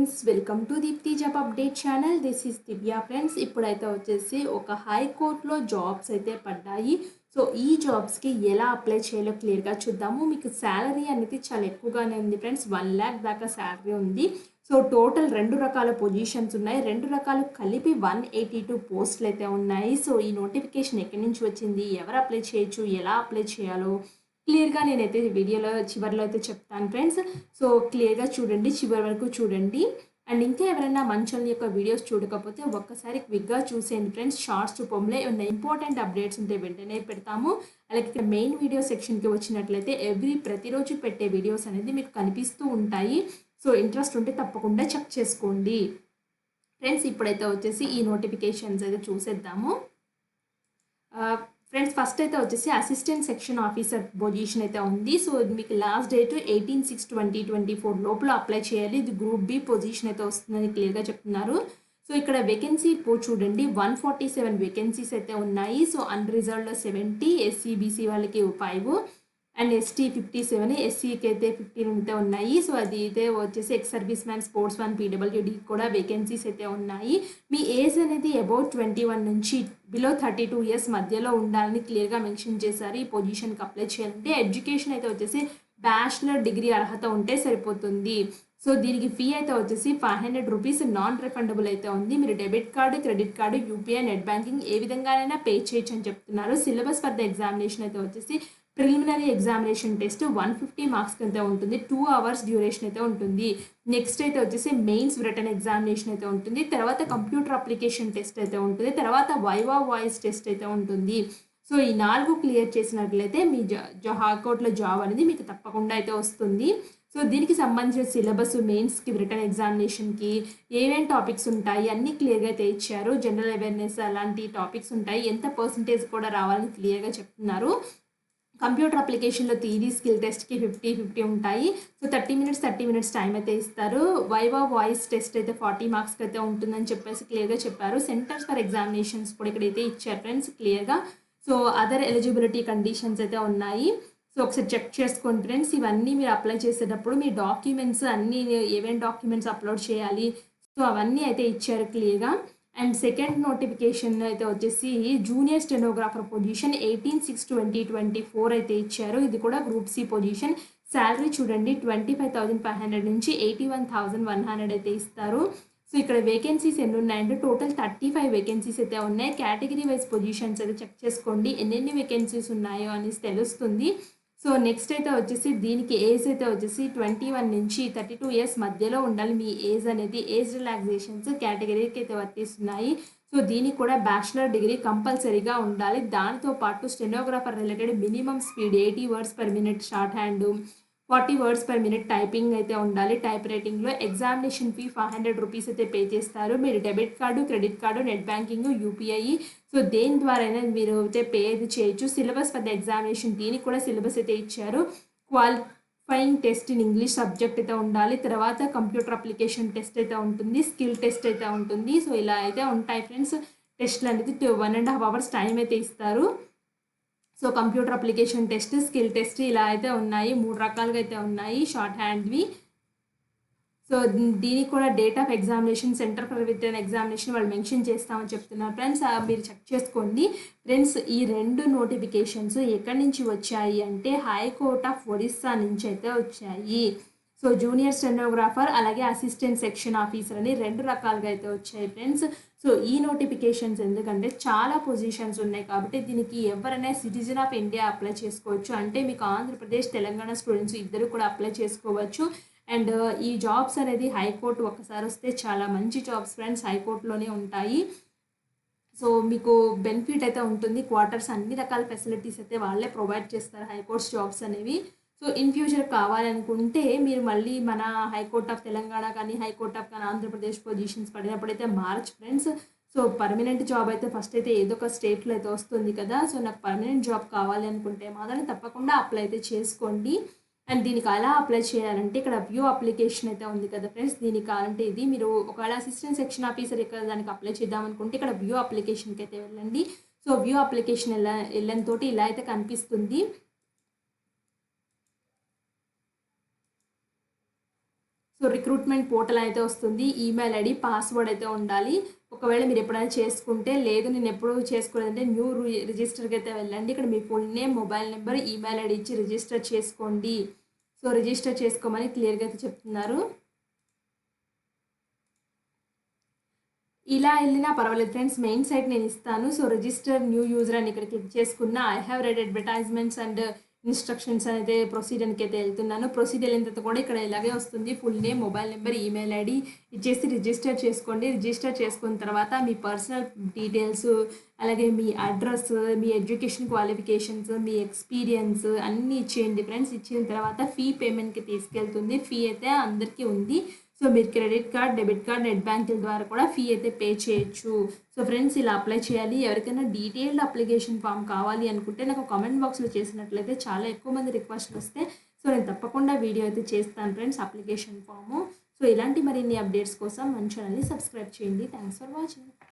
Friends welcome to Deepti job update channel. This is Divya friends. ఇప్పుడైతే వచ్చేసి ఒక హైకోర్టులో జాబ్స్ అయితే పడ్డాయి. సో ఈ జాబ్స్కి ఎలా అప్లై చేయాలో క్లియర్గా చూద్దాము. మీకు శాలరీ అనేది చాలా ఎక్కువగానే ఉంది ఫ్రెండ్స్. వన్ ల్యాక్ దాకా శాలరీ ఉంది. సో టోటల్ రెండు రకాల పొజిషన్స్ ఉన్నాయి. రెండు రకాలు కలిపి వన్ ఎయిటీ టూ పోస్టులు అయితే ఉన్నాయి. సో ఈ నోటిఫికేషన్ ఎక్కడి నుంచి వచ్చింది? ఎవరు అప్లై చేయొచ్చు? ఎలా అప్లై చేయాలో? క్లియర్గా నేనైతే వీడియోలో చివరిలో అయితే చెప్తాను ఫ్రెండ్స్. సో క్లియర్గా చూడండి చివరి వరకు చూడండి. అండ్ ఇంకా ఎవరైనా మంచోళ్ళ యొక్క వీడియోస్ చూడకపోతే ఒక్కసారి క్విక్గా చూసేయండి ఫ్రెండ్స్. షార్ట్స్ రూపంలో ఏమైనా ఇంపార్టెంట్ అప్డేట్స్ ఉంటే వెంటనే పెడతాము. అలాగే మెయిన్ వీడియో సెక్షన్కి వచ్చినట్లయితే ఎవ్రీ ప్రతిరోజు పెట్టే వీడియోస్ అనేది మీకు కనిపిస్తూ ఉంటాయి. సో ఇంట్రెస్ట్ ఉంటే తప్పకుండా చెక్ చేసుకోండి. ఫ్రెండ్స్ ఇప్పుడైతే వచ్చేసి ఈ నోటిఫికేషన్స్ అయితే చూసేద్దాము. ఫ్రెండ్స్ ఫస్ట్ అయితే వచ్చేసి అసిస్టెంట్ సెక్షన్ ఆఫీసర్ పొజిషన్ అయితే ఉంది. సో ఇది మీకు last date eighteen six twenty twenty four లోపల అప్లై చేయాలి. ఇది గ్రూప్ బి పొజిషన్ అయితే వస్తుందని క్లియర్గా చెప్తున్నారు. సో ఇక్కడ వేకెన్సీ పో చూడండి. వన్ ఫార్టీ సెవెన్ వేకెన్సీస్ అయితే ఉన్నాయి. సో అన్రిజర్వ్డ్లో సెవెంటీ ఎస్సీబీసీ వాళ్ళకి five and ST fifty seven ఎస్సీకి అయితే ఫిఫ్టీన్ అయితే ఉన్నాయి. సో అది అయితే వచ్చేసి ex service man sports one PWD కూడా వేకెన్సీస్ అయితే ఉన్నాయి. మీ ఏజ్ అనేది అబౌట్ ట్వంటీ వన్ నుంచి బిలో థర్టీ టూ ఇయర్స్ మధ్యలో ఉండాలని క్లియర్గా మెన్షన్ చేశారు. ఈ పొజిషన్కి అప్లై చేయాలంటే ఎడ్యుకేషన్ అయితే వచ్చేసి బ్యాచిలర్ డిగ్రీ అర్హత ఉంటే సరిపోతుంది. సో దీనికి ఫీ అయితే వచ్చేసి five hundred rupees non refundable అయితే ఉంది. మీరు debit card credit card UPI net banking ఏ విధంగానైనా పే చేయొచ్చు అని చెప్తున్నారు. సిలబస్ ఫర్ ద ఎగ్జామినేషన్ అయితే వచ్చేసి preliminary examination test one fifty marks అయితే ఉంటుంది. టూ అవర్స్ డ్యూరేషన్ అయితే ఉంటుంది. నెక్స్ట్ అయితే వచ్చేసి మెయిన్స్ రిటర్న్ ఎగ్జామినేషన్ అయితే ఉంటుంది. తర్వాత కంప్యూటర్ అప్లికేషన్ టెస్ట్ అయితే ఉంటుంది. తర్వాత వైవా వాయిస్ టెస్ట్ అయితే ఉంటుంది. సో ఈ నాలుగు క్లియర్ చేసినట్లయితే మీ జా హాకౌట్లో జాబ్ అనేది మీకు తప్పకుండా అయితే వస్తుంది. సో దీనికి సంబంధించిన సిలబస్ మెయిన్స్కి రిటర్న్ ఎగ్జామినేషన్కి ఏమేమి టాపిక్స్ ఉంటాయి అన్నీ క్లియర్గా అయితే ఇచ్చారు జనరల్ అవేర్నెస్ అలాంటి టాపిక్స్ ఉంటాయి. ఎంత పర్సంటేజ్ కూడా రావాలని క్లియర్గా చెప్తున్నారు. కంప్యూటర్ అప్లికేషన్లో థీరీ స్కిల్ టెస్ట్కి ఫిఫ్టీ ఫిఫ్టీ ఉంటాయి. So thirty minutes thirty minutes time అయితే ఇస్తారు. వైవా వాయిస్ టెస్ట్ అయితే ఫార్టీ మార్క్స్కి అయితే ఉంటుందని చెప్పేసి క్లియర్గా చెప్పారు. సెంటర్స్ ఫర్ ఎగ్జామినేషన్స్ కూడా ఇక్కడైతే ఇచ్చారు ఫ్రెండ్స్ క్లియర్గా సో అదర్ ఎలిజిబిలిటీ కండిషన్స్ అయితే ఉన్నాయి. సో ఒకసారి చెక్ చేసుకోండి ఫ్రెండ్స్ ఇవన్నీ మీరు అప్లై చేసేటప్పుడు మీ డాక్యుమెంట్స్ అన్నీ ఏమేమి డాక్యుమెంట్స్ అప్లోడ్ చేయాలి? సో అవన్నీ అయితే ఇచ్చారు క్లియర్గా అండ్ సెకండ్ నోటిఫికేషన్ అయితే వచ్చేసి junior stenographer position eighteen six twenty twenty four అయితే ఇచ్చారు. ఇది కూడా గ్రూప్ సి పొజిషన్ శాలరీ చూడండి twenty five thousand five hundred నుంచి eighty one thousand one hundred అయితే ఇస్తారు. సో ఇక్కడ వేకెన్సీస్ ఎన్ని ఉన్నాయంటే టోటల్ థర్టీ ఫైవ్ వేకెన్సీస్ అయితే ఉన్నాయి. కేటగిరీ వైజ్ పొజిషన్స్ అయితే చెక్ చేసుకోండి. ఎన్నెన్ని వేకెన్సీస్ ఉన్నాయో అనేసి తెలుస్తుంది. సో నెక్స్ట్ అయితే వచ్చేసి దీనికి ఏజ్ అయితే వచ్చేసి ట్వంటీ వన్ నుంచి థర్టీ టూ ఇయర్స్ మధ్యలో ఉండాలి మీ ఏజ్ అనేది. ఏజ్ రిలాక్సేషన్స్ కేటగిరీకి అయితే వర్తిస్తున్నాయి. సో దీనికి కూడా బ్యాచిలర్ డిగ్రీ కంపల్సరీగా ఉండాలి. దానితో పాటు stenographer related minimum speed eighty words per minute shorthand forty words per minute typing అయితే ఉండాలి. Type రైటింగ్లో examination fee five hundred rupees అయితే పే చేస్తారు. మీరు debit card credit card net banking UPI so దేని ద్వారా అయినా మీరు అయితే పే అయితే చేయొచ్చు. సిలబస్ ఫర్ ద ఎగ్జామినేషన్ దీనికి కూడా సిలబస్ అయితే ఇచ్చారు. Qualifying test in English subject అయితే ఉండాలి. తర్వాత కంప్యూటర్ అప్లికేషన్ టెస్ట్ అయితే ఉంటుంది. స్కిల్ టెస్ట్ అయితే ఉంటుంది. సో ఇలా అయితే ఉంటాయి ఫ్రెండ్స్. టెస్ట్లు అనేది one and half hours time అయితే ఇస్తారు. So computer application test skill test ఇలా అయితే ఉన్నాయి. మూడు రకాలుగా అయితే ఉన్నాయి షార్ట్ హ్యాండ్వి సో దీనికి కూడా date of examination center for written examination వాళ్ళు మెన్షన్ చేస్తామని చెప్తున్నారు. ఫ్రెండ్స్ మీరు చెక్ చేసుకోండి. ఫ్రెండ్స్ ఈ రెండు నోటిఫికేషన్స్ ఎక్కడి నుంచి వచ్చాయి అంటే హైకోర్ట్ ఆఫ్ ఒడిస్సా నుంచి అయితే వచ్చాయి. సో జూనియర్ స్టెనోగ్రాఫర్ అలాగే అసిస్టెంట్ సెక్షన్ ఆఫీసర్ అని రెండు రకాలుగా అయితే వచ్చాయి ఫ్రెండ్స్. సో ఈ నోటిఫికేషన్స్ ఎందుకంటే చాలా పొజిషన్స్ ఉన్నాయి కాబట్టి దీనికి ఎవరైనా సిటిజన్ ఆఫ్ ఇండియా అప్లై చేసుకోవచ్చు. అంటే మీకు ఆంధ్రప్రదేశ్ తెలంగాణ స్టూడెంట్స్ ఇద్దరు కూడా అప్లై చేసుకోవచ్చు. అండ్ ఈ జాబ్స్ అనేది హైకోర్టు ఒకసారి వస్తే చాలా మంచి జాబ్స్ ఫ్రెండ్స్ హైకోర్టులోనే ఉంటాయి. సో మీకు బెనిఫిట్ అయితే ఉంటుంది. క్వార్టర్స్ అన్ని రకాల ఫెసిలిటీస్ అయితే వాళ్ళే ప్రొవైడ్ చేస్తారు హైకోర్ట్స్ జాబ్స్ అనేవి. సో ఇన్ ఫ్యూచర్ కావాలనుకుంటే మీరు మళ్ళీ మన హైకోర్ట్ ఆఫ్ తెలంగాణ కానీ హైకోర్ట్ ఆఫ్ కానీ Andhra Pradesh positions పడినప్పుడైతే march friends so permanent job అయితే ఫస్ట్ అయితే ఏదో ఒక స్టేట్లో అయితే వస్తుంది కదా. సో నాకు పర్మనెంట్ జాబ్ కావాలి అనుకుంటే మాత్రం తప్పకుండా అప్లై అయితే చేసుకోండి. అండ్ దీనికి ఎలా అప్లై చేయాలంటే ఇక్కడ వ్యూ అప్లికేషన్ అయితే ఉంది కదా ఫ్రెండ్స్ దీనికి కావాలంటే ఇది మీరు ఒకవేళ అసిస్టెంట్ సెక్షన్ ఆఫీసర్ ఇక్కడ దానికి అప్లై చేద్దాం అనుకుంటే ఇక్కడ వ్యూ అప్లికేషన్కి అయితే వెళ్ళండి. సో వ్యూ అప్లికేషన్ వెళ్ళ వెళ్ళని తోటి ఇలా అయితే కనిపిస్తుంది. సో రిక్రూట్మెంట్ పోర్టల్ అయితే వస్తుంది ఈమెయిల్ ఐడి పాస్వర్డ్ అయితే ఉండాలి. ఒకవేళ మీరు ఎప్పుడైనా చేసుకుంటే లేదు నేను ఎప్పుడు చేసుకోలేదంటే న్యూ రిజిస్టర్కి అయితే వెళ్ళండి. ఇక్కడ మీ full name mobile number email ID ఇచ్చి రిజిస్టర్ చేసుకోండి. సో రిజిస్టర్ చేసుకోమని క్లియర్గా అయితే చెప్తున్నారు. ఇలా వెళ్ళినా పర్వాలేదు ఫ్రెండ్స్ మెయిన్ సైట్ నేను ఇస్తాను. సో రిజిస్టర్ న్యూ యూజర్ అని ఇక్కడ క్లిక్ చేసుకున్న I have read advertisements and instructions అయితే ప్రొసీడర్కి అయితే వెళ్తున్నాను. ప్రొసీడర్ వెళ్ళిన కూడా ఇక్కడ ఇలాగే వస్తుంది. Full name mobile number email ID ఇచ్చేసి రిజిస్టర్ చేసుకోండి. రిజిస్టర్ చేసుకున్న తర్వాత మీ పర్సనల్ డీటెయిల్స్ అలాగే మీ అడ్రస్ మీ ఎడ్యుకేషన్ క్వాలిఫికేషన్స్ మీ ఎక్స్పీరియన్స్ అన్నీ ఇచ్చేయండి ఫ్రెండ్స్. ఇచ్చిన తర్వాత ఫీ పేమెంట్కి తీసుకెళ్తుంది. ఫీ అయితే అందరికీ ఉంది. సో మీరు credit card debit card net బ్యాంకుల ద్వారా కూడా ఫీ అయితే పే చేయొచ్చు. సో ఫ్రెండ్స్ ఇలా అప్లై చేయాలి. ఎవరికైనా డీటెయిల్డ్ అప్లికేషన్ ఫామ్ కావాలి అనుకుంటే నాకు కామెంట్ బాక్స్లో చేసినట్లయితే చాలా ఎక్కువ మంది రిక్వెస్ట్లు వస్తే సో నేను తప్పకుండా వీడియో అయితే చేస్తాను ఫ్రెండ్స్ అప్లికేషన్ ఫాము సో ఇలాంటి మరిన్ని అప్డేట్స్ కోసం మన ఛానల్ని సబ్స్క్రైబ్ చేయండి. Thanks for watching